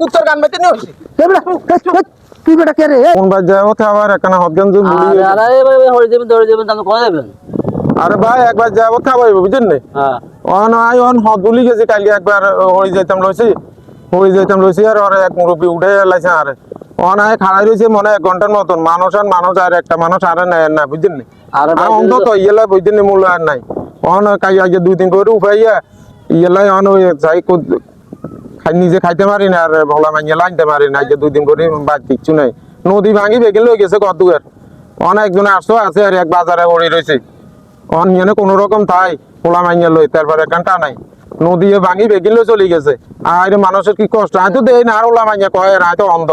উত্তর গান বাইতে নিয়ে হইছে তুই বেটা কে রে কোন বাজ যায় ওতে আবার একখানা হদগঞ্জ আরে আরে এবার হরে যাবেন ধরে যাবেন তাহলে করে দেবেন আরে ভাই একবার যাব খাবার বুঝছেন নি হ্যাঁ অন আই অন হদ বলি গেছে কালকে একবার হয়ে যাইতাম লইছি হয়ে যাইতাম লইছি আর ওর এক মুরব্বী উঠে লাইছে আরে অন আয় খাড়াই রয়েছে মনে এক ঘণ্টার মতন মানুষ আর মানুষ আর একটা মানুষ আর না নি আরে অন্তত ইয়েলা বুঝছেন নি মূল্য আর নাই। অন কাই আগে দুই দিন করে উপাইয়া ইয়েলাই অন যাই নিজে খাইতে পারি না আর ভোলা মাইয়া লাইনতে পারি না আজকে দুই দিন করে বাদ কিচ্ছু নাই। নদী ভাঙি বেগে লই গেছে কত দুয়ার অন একজন আসতো আছে আর এক বাজারে ওড়ি রয়েছে। অন ইয়ানে কোনো রকম থাই ভোলা মাইয়া লই তারপরে কান্টা নাই। নদী ভাঙি বেগে লই চলে গেছে। আর মানুষের কি কষ্ট? আয় তো দেই না আর ওলা মাইয়া কয় আর তো অন্ধ।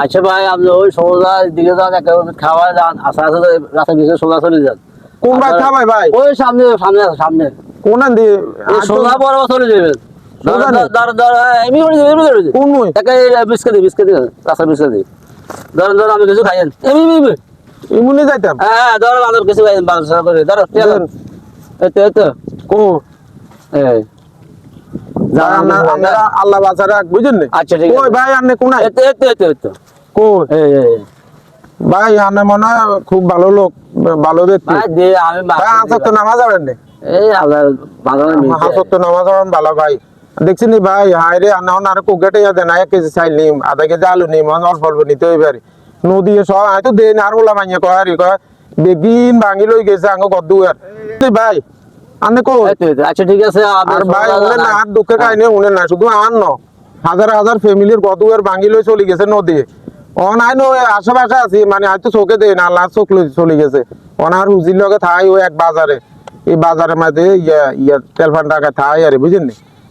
আচ্ছা ভাই আপনি ওই সোজা দিকে যান একটা খাবার যান আস্তে আস্তে রাস্তার পিছনে সোজা চলে যান। কোন ভাই খাবাই ভাই? ওই সামনে সামনে সামনে। কোন সোজা বড় চলে এমনি করে এমনি করে কোন মুই বিস্কুট বিস্কুট বিস্কুট আমি কিছু খাইয়েন এমনি এমনি, এমনি। যাইতাম? হ্যাঁ হ্যাঁ কিছু খাইয়েন করে। কো এই আল্লাহ বাঁচা রাখ আচ্ছা, ঠিক আছে। ভাই আপনি এই এই এই। ভাই আপনি মনে হয় খুব ভালো লোক ভালো ব্যক্তি। ভাই আমি হাসত তো নামাজ এই আল্লাহ বাজারে হাসত নামাজ পড়েন ভালো ভাই। দেখছি নি ভাই হাই রে আনা আর কোকেটে ইয়া দেন এক কেজি চাইল নিম আধা কেজি আলু নিম অল্প অল্প নিতে হইবে নদী সব আয় দেন আর ওলা মাইয়া কয় আর কয় বেগিন ভাঙি লই গেছে আঙ্গ কদ্দু আর ভাই কো। আচ্ছা ঠিক আছে আর ভাই উনি না আর দুঃখের কাহিনী উনি না শুধু ন হাজার হাজার ফ্যামিলির গদুয়ের ভাঙি লই চলে গেছে নদী। অন আই নো আশেপাশে আছি মানে চোখে দেয় না আল্লাহ চোখ চলে গেছে। অনার হুজির লগে থাই ও এক বাজারে। এই বাজারের মধ্যে ইয়া ইয়া টেলফোন টাকা থাই আরে বুঝেন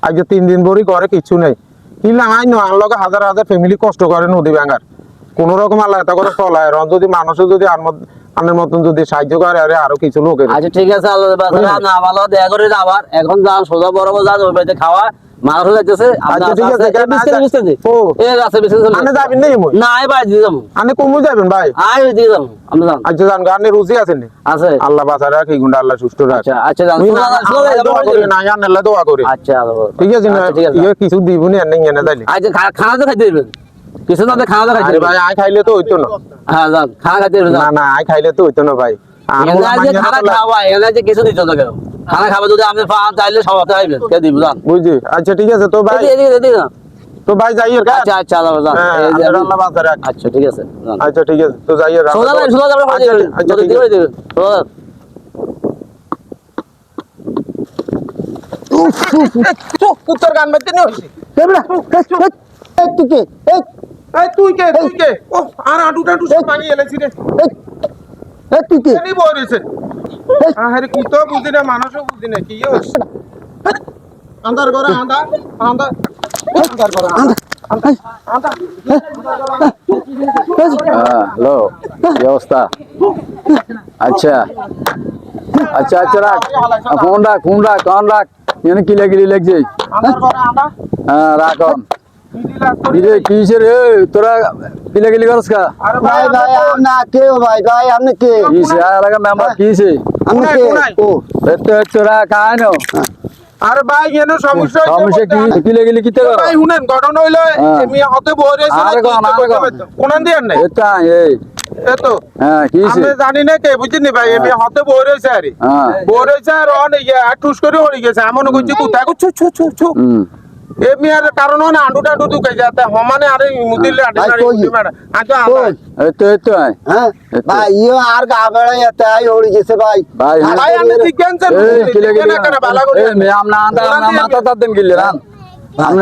আজ যে তিন দিন ভরি করে কিছু নেই। কিনলাম, আই নয় আর লগে হাজার হাজার ফ্যামিলি কষ্ট করে নদী ভাঙার। কোনো রকম আল্লাহ করে চলায়। আর যদি মানুষও যদি আনের মতন যদি সাহায্য করে, আরে আরও কিছু লোকের। আচ্ছা ঠিক আছে, আল্লাহ না ভালো, দেয়া করে আবার এখন যান, সোজা বড় যান ওই বাড়িতে খাওয়া আচ্ছা, ঠিক আছে, বিস্কুট ও। বিস্কুট যাবেন নেই মই? না দিয়ে যাব। কমু যাবেন ভাই? আমরা যান আচ্ছা গানে আছেন আছে আল্লাহ বাঁচা রাখ এই গুন্ডা আল্লাহ সুস্থ রাখ। আচ্ছা আচ্ছা যান আমি দোয়া বাড়ি করি, না জান আল্লাহ দোয়া করি। আচ্ছা ঠিক আছে আচ্ছা, ঠিক আছে। ইয়ে কিছু দিবনি আর নেই এনে তাইলে আচ্ছা খা- খানা তো খাইতে দেবেন কিছু না তো খানা তো খাইতে আরে ভাই আই খাইলে তো হইতো না। হ্যাঁ যান খানা খাইতে না না আই খাইলে তো হইতো না ভাই। খানা খাওয়া এনে যে কিছু দিত না কেন? খানা খাবে যদি আপনি পান তাইলে সবাই খাইবেন কে দিব জান? বুঝছি। আচ্ছা ঠিক আছে তো ভাই এদিকে এদিকে। তো ভাই যাই আর আচ্ছা আচ্ছা আল্লাহ যান হ্যাঁ, এই যে আল্লাহ আপনি- রাখ। আচ্ছা ঠিক আছে আচ্ছা ঠিক আছে তো যাই আর সোজা যান সোজা যাবেন আচ্ছা, আচ্ছা ঠিক আছে। উত্তর গান বাইতে নিয়ে হইছে তুই কে? এই তুই কে তুই কে? ও আর আডুটা আডু সব ভাঙি এলেছি রে। এই তুই কে? এনি বই রয়েছে আরে কি তো বুঝি না মানুষও বুঝি না কি আন্দার করে আন্দা আন্দা আন্দার করে আন্দা আন্দা হ্যালো কি অবস্থা আচ্ছা আচ্ছা আচ্ছা রাখ ফোন রাখ ফোন রাখ কন রাখ কিলা কিলি লাগছে? আন্দার হ্যাঁ রাখ কন দিদি লাগ কি রে তোরা কিলা কিলি করস কা? ভাই ভাই কে ভাই? ভাই আপনি কে? কি সে মেম্বার কি হইছে? কে? ও। এত তোরা আরে ভাই এন সমস্যা হইছে সমস্যা কি। কিলা কিলি কিতে কর? ভাই শুনেন ঘটনা হইল হ্যাঁ। হতে রয়েছে আরে কোন, কোন। নাই এটা এই এতো হ্যাঁ কি আমি জানি না কে বুঝিনি ভাই? এমি হতে বই রয়েছে আরে। হ্যাঁ। বই রয়েছে আর অন ইয়া ঠুস করে হয়ে গেছে। এমন কইছি কোথায় ছু ছু ছু ছু। কারণ না আন্ডু টান্ডু দুকাই যাতে হমানে আরে মুদিলে আডে ভাই, তো তো হ্যাঁ? ভাই ইও আর গা আই ওড়ি গেছে ভাই। ভাই ভাই আমি বালা করে মে আমনা আন্দা আমনা মাথা গিলে রান।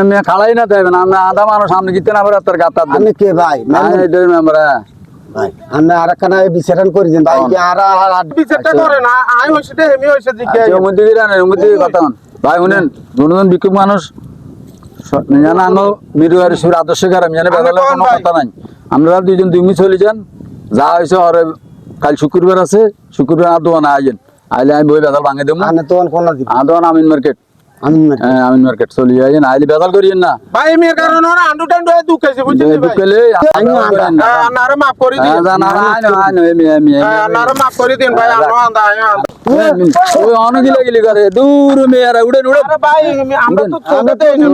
মে খালাই না দেবেন আন্দা মানুষ সামনে গিতে না পারে তার গাতা দেন। কে ভাই? আমি মেম্বার ভাই আপনি আর একখানা বিচারণ করে দিন ভাই কি আর আর আর- বিচারটা করে না আই হইছে তে হেমি হইছে জিজ্ঞাসা মধ্যে গিরা না মধ্যে কথা ভাই শুনেন দুজন বিক্ষোভ মানুষ জানা আনো মিরু আর সুর আদর্শ আমি জানি বেদালে কোনো কথা নাই। আমরা দুইজন দুই চলে যান। যা হয়েছে আর কাল শুক্রবার আছে শুক্রবার আদোয়ান আইন আইলে আমি বই বেদাল ভাঙে দিব। আদোয়ান আমিন মার্কেট। আমি না হ্যাঁ মার্কেট চলি যাই না আইলি বেদাল করিয়েন না। ভাই মেয়ের কারণে ওরা আন্ডু টান্ডু হয়ে দুঃখাইছে বুঝছেন ভাই? দুকলে হ্যাঁ, আন্নারে মাফ করে দিন। হ্যাঁ, আন্নারে মাফ করে দিন ভাই আনো আন্দা আইন ওই অনেক গিলে গিলি করে। দূর মেয়েরা উড়েন উড়ে আরে ভাই আমরা তো দেই না।